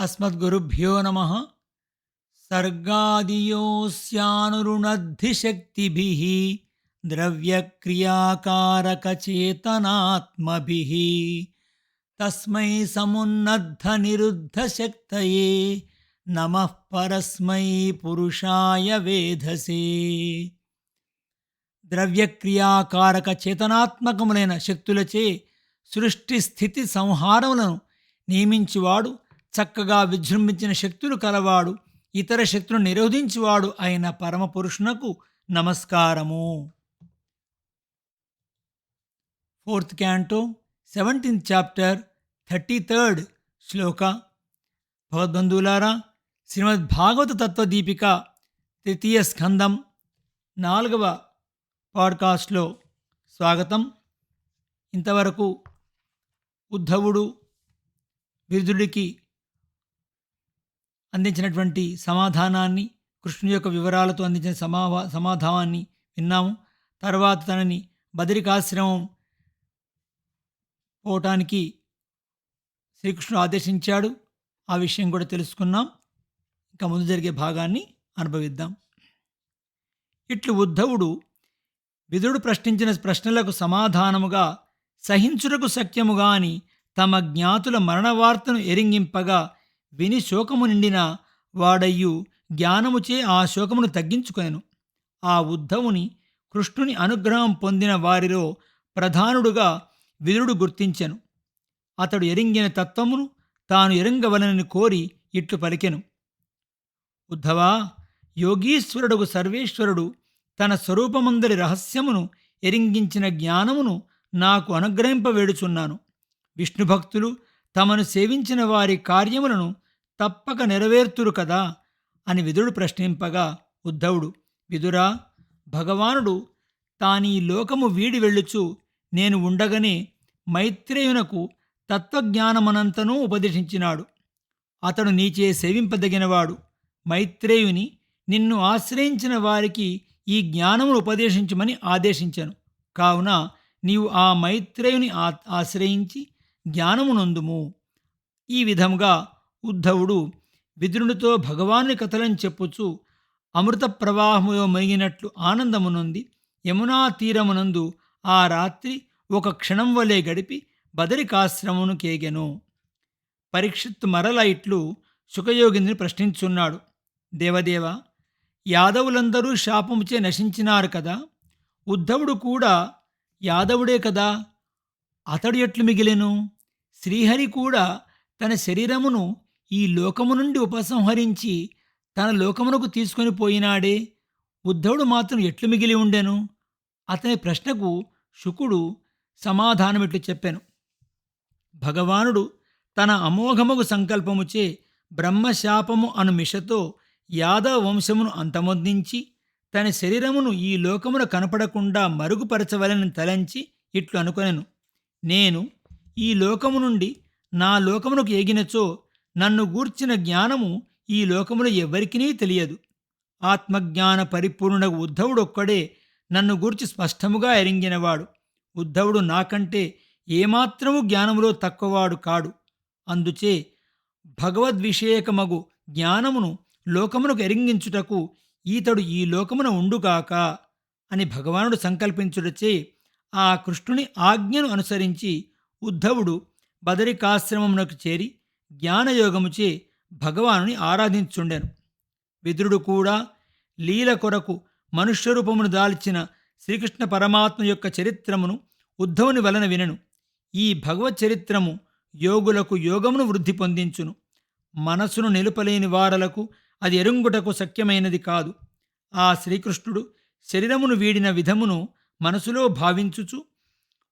అస్మద్గురుభ్యో నమ. సర్గాదియోస్యానురుణద్ధిశక్తిభి. ద్రవ్యక్రియాకారకచేతనాత్మభి. తస్మై సమున్నద్ధ సమున్నద్ధనిరుద్ధశక్తయే. నమ పరస్మై పురుషాయ వేధసే. ద్రవ్యక్రియాకారక చేతనాత్మకములైన శక్తులచే సృష్టి స్థితి సంహారములను నియమించువాడు చక్కగా విజృంభించిన శక్తులు కలవాడు ఇతర శక్తులను నిరోధించేవాడు అయిన పరమపురుషునకు నమస్కారము. Fourth canto seventeenth chapter thirty third shloka. భగవద్బంధువులారా Shrimad Bhagavata తత్వదీపిక తృతీయ స్కందం నాలుగవ పాడ్కాస్ట్లో స్వాగతం. ఇంతవరకు ఉద్ధవుడు విరుదుడికి అందించినటువంటి సమాధానాన్ని కృష్ణుని యొక్క వివరాలతో అందించిన సమావా సమాధానాన్ని విన్నాము. తర్వాత తనని బదరికాశ్రమం పోవటానికి శ్రీకృష్ణుడు ఆదేశించాడు. ఆ విషయం కూడా తెలుసుకున్నాం. ఇంకా ముందు జరిగే భాగాన్ని అనుభవిద్దాం. ఇట్లు ఉద్ధవుడు విదుడు ప్రశ్నించిన ప్రశ్నలకు సమాధానముగా సహించుటకు సఖ్యముగాని తమ జ్ఞాతుల మరణ వార్తను ఎరింగింపగా విని శోకము నిండిన వాడయ్యు జ్ఞానముచే ఆ శోకమును తగ్గించుకొనెను. ఆ ఉద్ధవుని కృష్ణుని అనుగ్రహం పొందిన వారిలో ప్రధానుడుగా విదురుడు గుర్తించెను. అతడు ఎరింగిన తత్వమును తాను ఎరింగవలనని కోరి ఇట్లు పలికెను. ఉద్ధవా యోగీశ్వరుడు సర్వేశ్వరుడు తన స్వరూపమందరి రహస్యమును ఎరింగించిన జ్ఞానమును నాకు అనుగ్రహింపవేడుచున్నాను విష్ణుభక్తులు తమను సేవించిన వారి కార్యములను తప్పక నెరవేర్తురు కదా? అని విదుడు ప్రశ్నింపగా ఉద్ధవుడు విదురా భగవానుడు తానీ లోకము వీడి వెళ్ళుచు నేను ఉండగనే మైత్రేయునకు తత్వజ్ఞానమనంతనూ ఉపదేశించినాడు. అతడు నీచే సేవింపదగినవాడు. మైత్రేయుని నిన్ను ఆశ్రయించిన వారికి ఈ జ్ఞానమును ఉపదేశించమని ఆదేశించను. కావున నీవు ఆ మైత్రేయుని ఆశ్రయించి జ్ఞానమునందుము ఈ విధముగా ఉద్ధవుడు విదురునితో భగవాన్ని కథలను చెప్పుచు అమృత ప్రవాహములో మునిగినట్లు ఆనందమునుంది. యమునా తీరమునందు ఆ రాత్రి ఒక క్షణం వలె గడిపి బదరికాశ్రమును కేగెను. పరీక్షిత్ మరల ఇట్లు సుఖయోగిని ప్రశ్నించున్నాడు. దేవదేవ యాదవులందరూ శాపముచే నశించినారు కదా? ఉద్ధవుడు కూడా యాదవుడే కదా? అతడు ఎట్లు మిగిలెను? శ్రీహరి కూడా తన శరీరమును ఈ లోకము నుండి ఉపసంహరించి తన లోకమునకు తీసుకొని పోయినాడే ఉద్ధవుడు మాత్రం ఎట్లు మిగిలి ఉండెను? అతని ప్రశ్నకు శుకుడు సమాధానమిట్లు చెప్పాను. భగవానుడు తన అమోఘముగు సంకల్పముచే బ్రహ్మశాపము అను మిషతో యాదవ వంశమును అంతమొందించి తన శరీరమును ఈ లోకమున కనపడకుండా మరుగుపరచవలని తలంచి ఇట్లు అనుకొనెను. నేను ఈ లోకము నుండి నా లోకమునకు ఎగినచో నన్ను గూర్చిన జ్ఞానము ఈ లోకములో ఎవరికినీ తెలియదు. ఆత్మజ్ఞాన పరిపూర్ణ ఉద్ధవుడొక్కడే నన్ను గూర్చి స్పష్టముగా ఎరింగినవాడు. ఉద్ధవుడు నాకంటే ఏమాత్రము జ్ఞానములో తక్కువవాడు కాడు. అందుచే భగవద్విషేకమగు జ్ఞానమును లోకమునకు ఎరింగించుటకు ఈతడు ఈ లోకమున ఉండుగాక అని భగవానుడు సంకల్పించుటచే ఆ కృష్ణుని ఆజ్ఞను అనుసరించి ఉద్ధవుడు బదరికాశ్రమమునకు చేరి జ్ఞానయోగముచే భగవానుని ఆరాధించుండెను విదురుడు కూడా లీల కొరకు మనుష్యరూపమును దాల్చిన శ్రీకృష్ణ పరమాత్మ యొక్క చరిత్రమును ఉద్ధవుని వలన వినెను. ఈ భగవత్ చరిత్రము యోగులకు యోగమును వృద్ధి పొందించును. మనసును నిలుపలేని వారలకు అది ఎరుంగుటకు శక్యమైనది కాదు. ఆ శ్రీకృష్ణుడు శరీరమును వీడిన విధమును మనసులో భావించుచు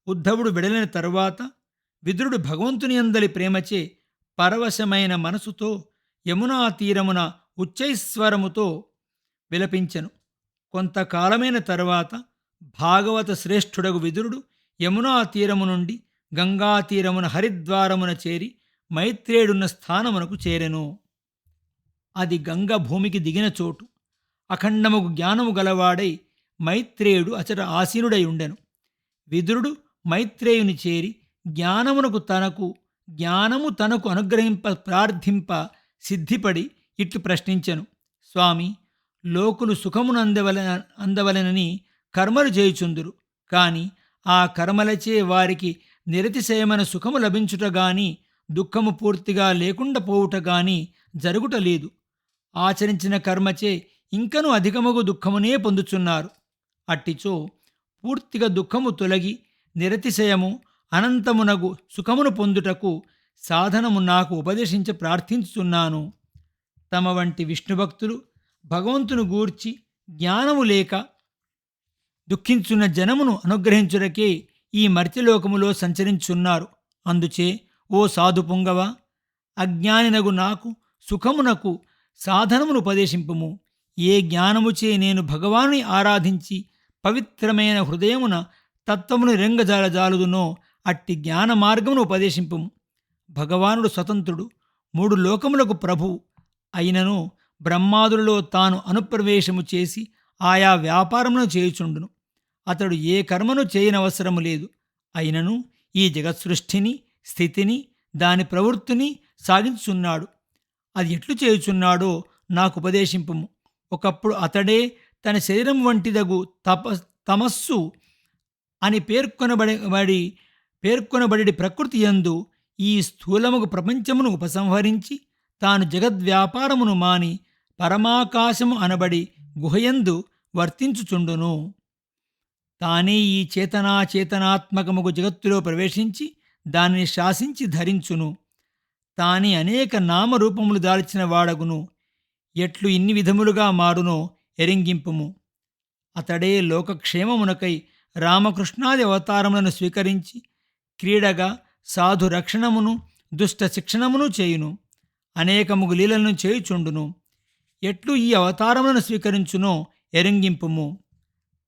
ఉద్ధవుడు విడలిన తరువాత విదురుడు భగవంతుని అందలి ప్రేమచే పరవశమైన మనసుతో యమునా తీరమున ఉచ్చైస్వరముతో విలపించెను. కొంతకాలమైన తరువాత భాగవత శ్రేష్ఠుడగు విదురుడు యమునా తీరము నుండి గంగా తీరమున హరిద్వారమున చేరి మైత్రేయుడున్న స్థానమునకు చేరెను. అది గంగ భూమికి దిగిన చోటు. అఖండముకు జ్ఞానము గలవాడై మైత్రేయుడు అచట ఆసీనుడై ఉండెను. విదురుడు మైత్రేయుని చేరి జ్ఞానమునకు తనకు జ్ఞానము తనకు అనుగ్రహింప ప్రార్థింప సిద్ధిపడి ఇట్లు ప్రశ్నించెను. స్వామి లోకులు సుఖమును అందవల అందవలనని కర్మలు చేయుచుందురు. కాని ఆ కర్మలచే వారికి నిరతిశయమైన సుఖము లభించుట గాని దుఃఖము పూర్తిగా లేకుండా పోవుట గాని జరుగుట లేదు. ఆచరించిన కర్మచే ఇంకను అధికమగు దుఃఖమునే పొందుచున్నారు. అట్టిచో పూర్తిగా దుఃఖము తొలగి నిరతిశయము అనంతమునగు సుఖమును పొందుటకు సాధనము నాకు ఉపదేశించి ప్రార్థించుచున్నాను. తమ వంటి విష్ణుభక్తులు భగవంతును గూర్చి జ్ఞానము లేక దుఃఖించున్న జనమును అనుగ్రహించుటకే ఈ మర్త్యలోకములో సంచరించున్నారు. అందుచే ఓ సాధు పుంగవ అజ్ఞానినగు నాకు సుఖమునకు సాధనమును ఉపదేశింపుము. ఏ జ్ఞానముచే నేను భగవాను ఆరాధించి పవిత్రమైన హృదయమున తత్వమును రెంగజాలజాలుదునో అట్టి జ్ఞాన మార్గమును ఉపదేశింపుము భగవానుడు స్వతంత్రుడు మూడు లోకములకు ప్రభువు అయినను బ్రహ్మాదులలో తాను అనుప్రవేశము చేసి ఆయా వ్యాపారమును చేయుచుండును. అతడు ఏ కర్మను చేయనవసరము లేదు. అయినను ఈ జగత్సృష్టిని స్థితిని దాని ప్రవృత్తిని సాగించుచున్నాడు అది ఎట్లు చేయుచున్నాడో నాకు ఉపదేశింపుము ఒకప్పుడు అతడే తన శరీరం వంటిదగు తప తమస్సు అని పేర్కొనబడి పేర్కొనబడి ప్రకృతి యందు ఈ స్థూలముగు ప్రపంచమును ఉపసంహరించి తాను జగద్వ్యాపారమును మాని పరమాకాశము అనబడి గుహయందు వర్తించుచుండును. తానే ఈ చేతనాచేతనాత్మకముగు జగత్తులో ప్రవేశించి దానిని శాసించి ధరించును. తానే అనేక నామరూపములు దాల్చిన వాడగును. ఎట్లు ఇన్ని విధములుగా మారునో ఎరింగింపుము. అతడే లోకక్షేమమునకై రామకృష్ణాది అవతారములను స్వీకరించి క్రీడగా సాధు రక్షణమును దుష్ట శిక్షణమును చేయును. అనేకముగు లీలలను చేయుచుండును. ఎట్లు ఈ అవతారములను స్వీకరించునో ఎరింగింపుము.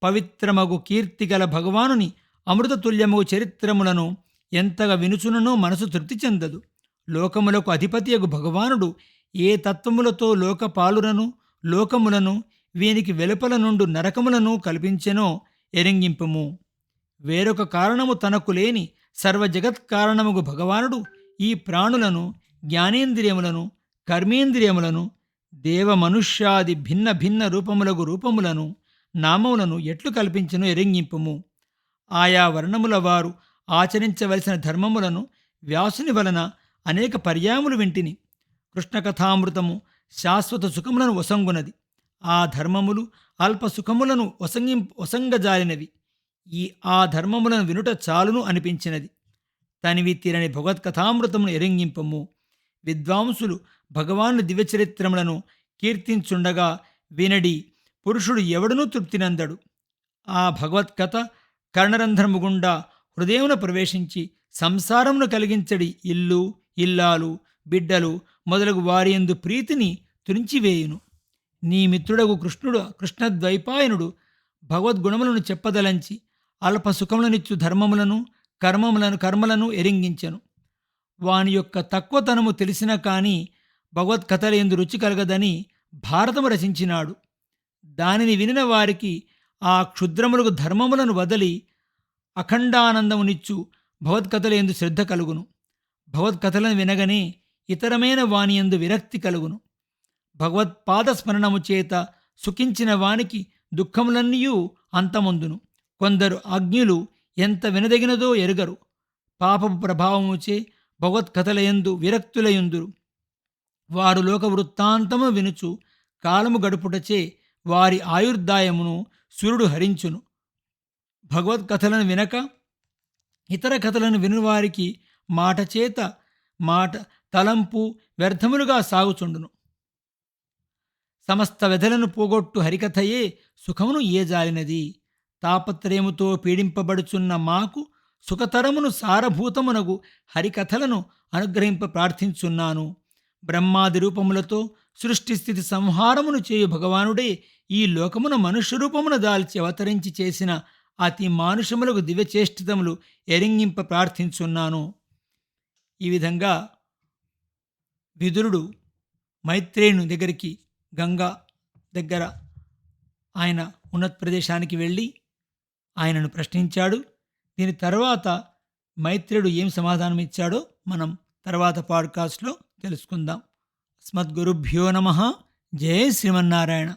పవిత్రమగు కీర్తిగల భగవానుని అమృతతుల్యమగు చరిత్రములను ఎంతగా వినుచుననో మనసు తృప్తి చెందదు. లోకములకు అధిపతియగు భగవానుడు ఏ తత్వములతో లోకపాలులను లోకములను వీనికి వెలుపల నుండు నరకములను కల్పించెనో ఎరింగింపుము. వేరొక కారణము తనకు లేని సర్వజగత్ కారణముగు భగవానుడు ఈ ప్రాణులను జ్ఞానేంద్రియములను కర్మేంద్రియములను దేవమనుష్యాది భిన్న భిన్న రూపములకు రూపములను నామములను ఎట్లు కల్పించను ఎరింగింపుము. ఆయా వర్ణముల వారు ఆచరించవలసిన ధర్మములను వ్యాసుని వలన అనేక పర్యాములు వింటిని. కృష్ణకథామృతము శాశ్వత సుఖములను వసంగునది. ఆ ధర్మములు అల్ప సుఖములను వసంగి వసంగజాలినవి. ఈ ఆ ధర్మములను వినుట చాలును అనిపించినది. తనివి తీరని భగవత్కథామృతమును ఎరంగింపము. విద్వాంసులు భగవాను దివ్యచరిత్రములను కీర్తించుండగా వినడి పురుషుడు ఎవడనూ తృప్తినందడు ఆ భగవత్కథ కర్ణరంధ్రము గుండా హృదయమున ప్రవేశించి సంసారమును కలిగించడి ఇల్లు ఇల్లాలు బిడ్డలు మొదలగు వారియందు ప్రీతిని తురించివేయును నీ మిత్రుడగు కృష్ణుడు కృష్ణద్వైపాయనుడు భగవద్గుణములను చెప్పదలంచి అల్ప సుఖములనిచ్చు ధర్మములను కర్మములను కర్మలను ఎరింగించెను. వాని యొక్క తక్కువతనము తెలిసినా కానీ భగవత్కథల ఎందు రుచి కలగదని భారతము రచించినాడు. దానిని వినిన వారికి ఆ క్షుద్రములకు ధర్మములను వదలి అఖండానందమునిచ్చు భగవత్కథల ఎందు శ్రద్ధ కలుగును. భగవత్కథలను వినగనే ఇతరమైన వాని ఎందు విరక్తి కలుగును. భగవత్పాద స్మరణము చేత సుఖించిన వానికి దుఃఖములన్నీయూ అంతమొందును. కొందరు అజ్ఞులు ఎంత వినదగినదో ఎరుగరు. పాపపు ప్రభావముచే భగవత్కథలయందు విరక్తులయుందురు. వారు లోక వృత్తాంతము వినుచు కాలము గడుపుటచే వారి ఆయుర్దాయమును సూర్యుడు హరించును. భగవత్కథలను వినక ఇతర కథలను వినువారికి మాట చేత మాట తలంపు వ్యర్థములుగా సాగుచుండును. సమస్త వ్యధలను పోగొట్టు హరికథయే సుఖమును ఏజాలినది. తాపత్రయముతో పీడింపబడుచున్న మాకు సుఖతరమును సారభూతమునగు హరికథలను అనుగ్రహింప ప్రార్థించున్నాను. బ్రహ్మాది రూపములతో సృష్టి స్థితి సంహారమును చేయు భగవానుడే ఈ లోకమున మనుష్య రూపమును దాల్చి అవతరించి చేసిన అతి మానుషములకు దివ్యచేష్టితములు ఎరింగింప ప్రార్థించున్నాను. ఈ విధంగా విదురుడు మైత్రేయుని దగ్గరికి గంగా దగ్గర ఆయన ఉన్నత ప్రదేశానికి వెళ్ళి ఆయనను ప్రశ్నించాడు. దీని తర్వాత మైత్రుడు ఏం సమాధానం ఇచ్చాడో మనం తర్వాత పాడ్కాస్ట్లో తెలుసుకుందాం. స్మద్గురుభ్యో నమ. జయ శ్రీమన్నారాయణ.